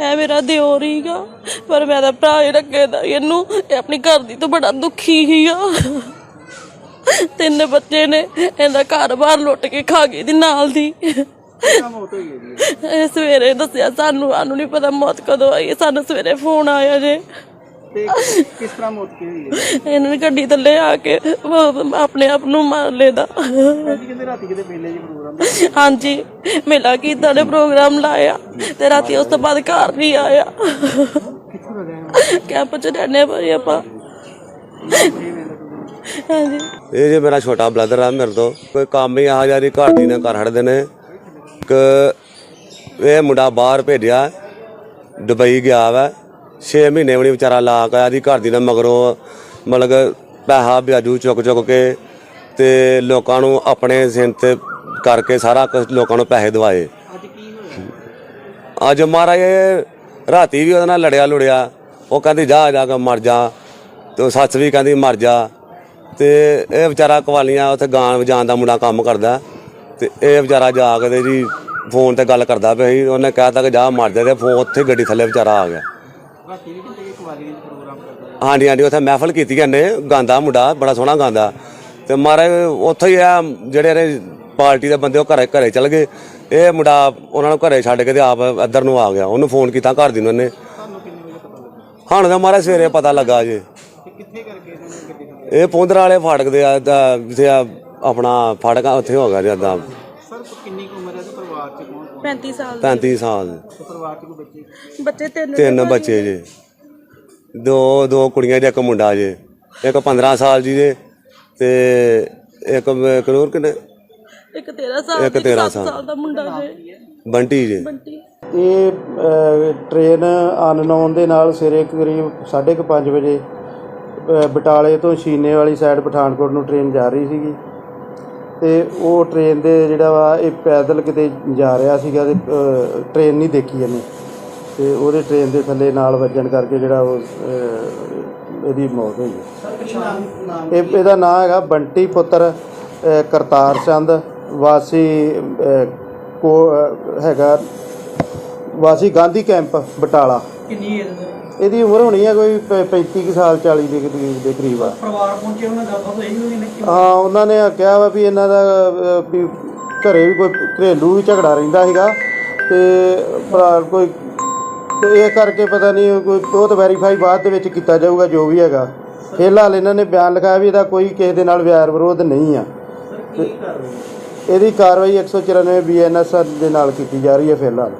ਇਹ ਮੇਰਾ ਦਿਓਰ ਹੀਗਾ ਪਰ ਮੈਂ ਤਾਂ ਭਰਾ ਹੀ ਰੱਖੇ ਦਾ। ਇਹਨੂੰ ਇਹ ਆਪਣੀ ਘਰ ਦੀ ਤੋਂ ਬੜਾ ਦੁਖੀ ਹੀਗਾ ਤਿੰਨ ਬੱਚੇ ਨੇ, ਇਹਦਾ ਘਰ-ਬਾਰ ਲੁੱਟ ਕੇ ਖਾ ਗਈ ਦੀ ਨਾਲ ਦੀ। ਇਹ ਸਵੇਰੇ ਦੱਸਿਆ ਸਾਨੂੰ ਸਾਨੂੰ ਨਹੀਂ ਪਤਾ ਮੌਤ ਕਦੋਂ ਆਈ ਹੈ। ਸਾਨੂੰ ਸਵੇਰੇ ਫੋਨ ਆਇਆ ਜੇ। ਤੇ ਕਿਸ ਤਰ੍ਹਾਂ ਮੌਤ ਕੀ ਹੋਈ ਹੈ? ਇਹਨਾਂ ਨੇ ਗੱਡੀ ਥੱਲੇ ਆ ਕੇ ਆਪਣੇ ਆਪ ਨੂੰ ਮਾਰ ਲੈਦਾ। ਜੀ ਕਹਿੰਦੇ ਰਾਤੀ ਕਿਤੇ ਮੇਲੇ 'ਚ ਪ੍ਰੋਗਰਾਮ ਦਾ? ਹਾਂਜੀ ਮੇਲਾ ਕੀਤਾ ਨੇ ਪ੍ਰੋਗਰਾਮ ਲਾਇਆ ਤੇ ਰਾਤੀ ਉਸ ਤੋਂ ਬਾਅਦ ਘਰ ਨਹੀਂ ਆਇਆ। ਕਿੱਥੋਂ ਦਾ ਰਹਿਣ ਕੈਂਪ ਚ ਰਹਿਣੇ ਭਾਈ ਆਪਾਂ। ਹਾਂਜੀ। ਇਹ ਜੇ ਮੇਰਾ ਛੋਟਾ ਬ੍ਰਦਰ ਆ ਮੇਰੇ ਤੋਂ। ਕੋਈ ਕੰਮ ਹੀ ਆ ਜਾਰੀ ਘਰ ਦੀ ਨੇ ਕਰ ਹੜਦੇ ਨੇ। ਕਿ ਇਹ ਮੁੰਡਾ ਬਾਹਰ ਭੇਜਿਆ ਦੁਬਈ ਗਿਆ ਵਾ। 6 ਮਹੀਨੇ ਵੀ ਨੀ ਵਿਚਾਰਾ ਲਾ ਕੇ ਦੀ ਘਰ ਦੀ ਨੇ ਮਗਰੋਂ ਮਤਲਬ ਪੈਸਾ ਵਿਆਜੂ ਚੁੱਕ ਚੁੱਕ ਕੇ ਤੇ ਲੋਕਾਂ ਨੂੰ ਆਪਣੇ ਸਿਰ ਤੇ ਕਰਕੇ ਸਾਰਾ ਕੁਝ ਲੋਕਾਂ ਨੂੰ ਪੈਸੇ ਦਵਾਏ। ਅੱਜ ਕੀ ਹੋਇਆ? ਅੱਜ ਮਹਾਰਾਜ ਰਾਤੀ ਵੀ ਉਹਦੇ ਨਾਲ ਲੜਿਆ ਲੁੜਿਆ ਉਹ ਕਹਿੰਦੀ ਜਾ ਜਾ ਕੇ ਮਰ ਜਾ। ਤੇ ਸੱਸ ਵੀ ਕਹਿੰਦੀ ਮਰ ਜਾ। ਤੇ ਇਹ ਵਿਚਾਰਾ ਕਵਾਲੀਆਂ ਉੱਥੇ ਗਾਣ ਵਜਾਉਣ ਦਾ ਮੁੰਡਾ ਕੰਮ ਕਰਦਾ। ਤੇ ਇਹ ਵਿਚਾਰਾ ਜਾ ਕੇ ਤੇ ਜੀ ਫੋਨ ਤੇ ਗੱਲ ਕਰਦਾ ਪਿਆ ਸੀ ਉਹਨੇ ਕਹਿਤਾ ਕਿ ਜਾ ਮਰ ਜਾ ਤੇ ਫੋਨ ਉੱਥੇ ਗੱਡੀ ਥੱਲੇ ਵਿਚਾਰਾ ਆ ਗਿਆ। ਰਾਤੀ ਵੀ ਕਿਤੇ ਕੁਵਾਰੀ ਦੇ ਪ੍ਰੋਗਰਾਮ ਕਰਦਾ ਹੈ? ਹਾਂਜੀ ਹਾਂਜੀ ਉੱਥੇ ਮਹਿਫਲ ਕੀਤੀ ਇਹਨੇ ਗਾਉਂਦਾ ਮੁੰਡਾ ਬੜਾ ਸੋਹਣਾ ਗਾਉਂਦਾ ਤੇ ਮਹਾਰਾਜ ਉੱਥੇ ਹੀ ਆ ਜਿਹੜੇ ਨੇ ਪਾਰਟੀ ਦੇ ਬੰਦੇ ਉਹ ਘਰੇ ਘਰੇ ਚਲ ਗਏ। ਇਹ ਮੁੰਡਾ ਉਹਨਾਂ ਨੂੰ ਘਰੇ ਛੱਡ ਕੇ ਤੇ ਆਪ ਇੱਧਰ ਨੂੰ ਆ ਗਿਆ। ਉਹਨੂੰ ਫੋਨ ਕੀਤਾ ਘਰ ਦੀ ਨੂੰ ਉਹਨੇ ਤੁਹਾਨੂੰ ਕਿੰਨੇ ਵਜੇ ਪਤਾ ਲੱਗਾ? ਹੁਣ ਤਾਂ ਮਹਾਰਾਜ ਸਵੇਰੇ ਪਤਾ ਲੱਗਾ ਜੇ। ਤੇ ਕਿੱਥੇ ਕਰਕੇ ਇਹਨਾਂ ਨੇ ਗੱਡੀ ਥੱਲੇ ਇਹ ਪੌਂਦਰਾ ਵਾਲੇ ਫਾਟਕ ਦੇ ਆ ਦਾ- ਜਿੱਥੇ ਆ ਆਪਣਾ ਫਾਟਕ ਆ, ਉੱਥੇ ਹੋ ਗਿਆ ਜਿੱਦਾਂ ਸਰ ਕਿੰਨੀ ਕੁ ਉਮਰ ਹੈ ਤੇ ਪਰਿਵਾਰ 'ਚ ਕੌਣ ਕੌਣ 35 ਸਾਲ 35 ਸਾਲ। ਤੇ ਪਰਿਵਾਰ 'ਚ ਕੋਈ ਬੱਚੇ? ਬੱਚੇ ਤਿੰਨ ਤਿੰਨ ਬੱਚੇ ਜੇ। ਦੋ ਦੋ ਕੁੜੀਆਂ ਤੇ ਇੱਕ ਮੁੰਡਾ ਜੇ। ਇੱਕ 15 ਸਾਲ ਜੀ ਜੇ ਤੇ ਇੱਕ ਕਰੋਰ ਕਿਨੇ? ਇੱਕ 13 ਸਾਲ ਇੱਕ ਇੱਕ 13 ਸੱਤ ਸਾਲ। ਦਾ ਮੁੰਡਾ ਜੇ। ਬੰਟੀ ਜੇ। ਬੰਟੀ। ਇਹ ਅ, ਟ੍ਰੇਨ ਅਨਨੋਨ ਦੇ ਨਾਲ ਸਵੇਰੇ ਕਰੀਬ 5:30 ਵਜੇ ਅ, ਬਟਾਲੇ ਤੋਂ ਸ਼ੀਨੇ ਵਾਲੀ ਸਾਈਡ ਪਠਾਨਕੋਟ ਨੂੰ ਟ੍ਰੇਨ ਜਾ ਰਹੀ ਸੀਗੀ। ਤੇ ਉਹ ਟ੍ਰੇਨ ਦੇ ਜਿਹੜਾ ਵਾ ਇਹ ਪੈਦਲ ਕਿਤੇ ਜਾ ਰਿਹਾ ਸੀਗਾ ਤੇ ਅ, ਟ੍ਰੇਨ ਨਹੀਂ ਦੇਖੀ ਇਹਨੇ। ਤੇ ਉਹਦੇ ਟ੍ਰੇਨ ਦੇ ਥੱਲੇ ਨਾਲ ਵੱਜਣ ਕਰਕੇ ਜਿਹੜਾ ਉਹ ਅ, ਇਹਦੀ ਮੌਤ ਹੋਈ। ਹੈ ਇਹ ਇਹਦਾ ਨਾਮ ਹੈਗਾ ਬੰਟੀ ਪੁੱਤਰ ਅ, ਕਰਤਾਰ ਚੰਦ। ਵਾਸੀ ਅ, ਕੋ ਅ, ਹੈਗਾ ਵਾਸੀ ਗਾਂਧੀ ਕੈਂਪ ਬਟਾਲਾ। ਕਿੰਨੀ ਏਜ ਦੇ ਇਹਦੀ ਉਮਰ ਹੋਣੀ ਹੈ ਕੋਈ ਪ- 35 ਕੁ ਸਾਲ 40 ਦੇ ਕਰੀਬ ਦੇ ਕਰੀਬ ਆ। ਪਰਿਵਾਰ ਪਹੁੰਚੇ ਉਹਨਾਂ ਦਾ ਗੱਲਬਾਤ ਹੋਈ ਹੋਈ ਨਹੀਂ ਹਾਂ ਉਹਨਾਂ ਨੇ ਕਿਹਾ ਵਾ ਵੀ ਇਹਨਾਂ ਦਾ ਵੀ ਘਰੇ ਵੀ ਕੋਈ ਘਰੇਲੂ ਵੀ ਝਗੜਾ ਰਹਿੰਦਾ ਸੀਗਾ ਤੇ ਭਰਾ ਕੋਈ ਤੇ ਇਹ ਕਰਕੇ ਪਤਾ ਨਹੀਂ ਕੋਈ ਉਹ ਤਾਂ ਵੈਰੀਫਾਈ ਬਾਅਦ ਦੇ ਵਿੱਚ ਕੀਤਾ ਜਾਊਗਾ ਜੋ ਵੀ ਹੈਗਾ। ਫਿਲਹਾਲ ਇਹਨਾਂ ਨੇ ਬਿਆਨ ਲਿਖਾਇਆ ਵੀ ਇਹਦਾ ਕੋਈ ਕਿਸੇ ਦੇ ਨਾਲ ਵੈਰ ਵਿਰੋਧ ਨਹੀਂ ਆ। ਇਹਦੀ ਕਾਰਵਾਈ 194 ਬੀਐਨਐਸ ਦੇ ਨਾਲ ਕੀਤੀ ਜਾ ਰਹੀ ਹੈ ਫਿਲਹਾਲ।